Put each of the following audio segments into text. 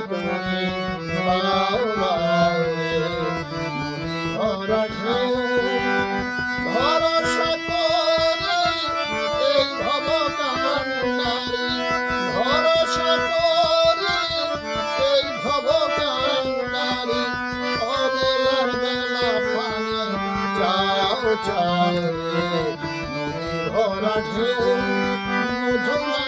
মায়ার বাউ বাউ ভরা ঢেউ ভরসা করে এই ভব কান্ডারি ভরসা করে এই ভব কান্ডারি অবেলার বেলা পানি চাও চাও রে ভরা ঢেউ বুঝো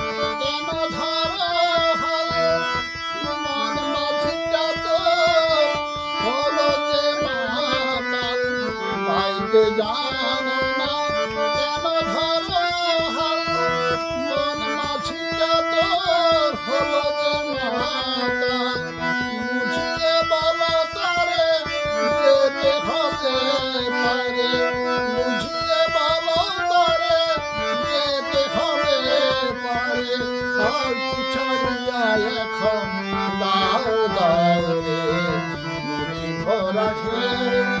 বাইতে জানো না, কেন ধরো হাল মন মাঝিটা তো হলো যে মাতাল বুঝিয়ে বলো তারে যেতে হবে পারে। বুঝিয়ে বলো তারে যেতে হবে পারে। আর ছাড়িয়া এখন দাও দাও রে ভরা বোঝো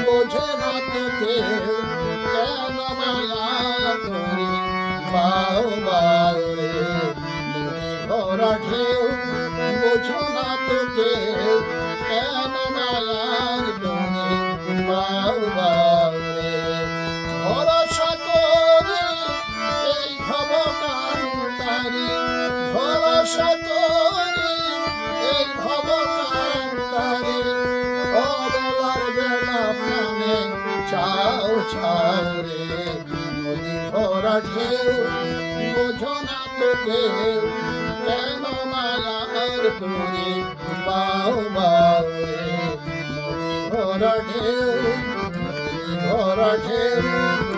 কেউ কেন মায়া করি বাও বাও রে ভরা ঢেউ বোঝো না তো কেউ রে নদী ভরা ঢেউ বোঝো না তো কেউ কেন মায়ার তুমি বাউ বাউ রে নদী ভরা ঢেউ নদী ভরা ঢেউ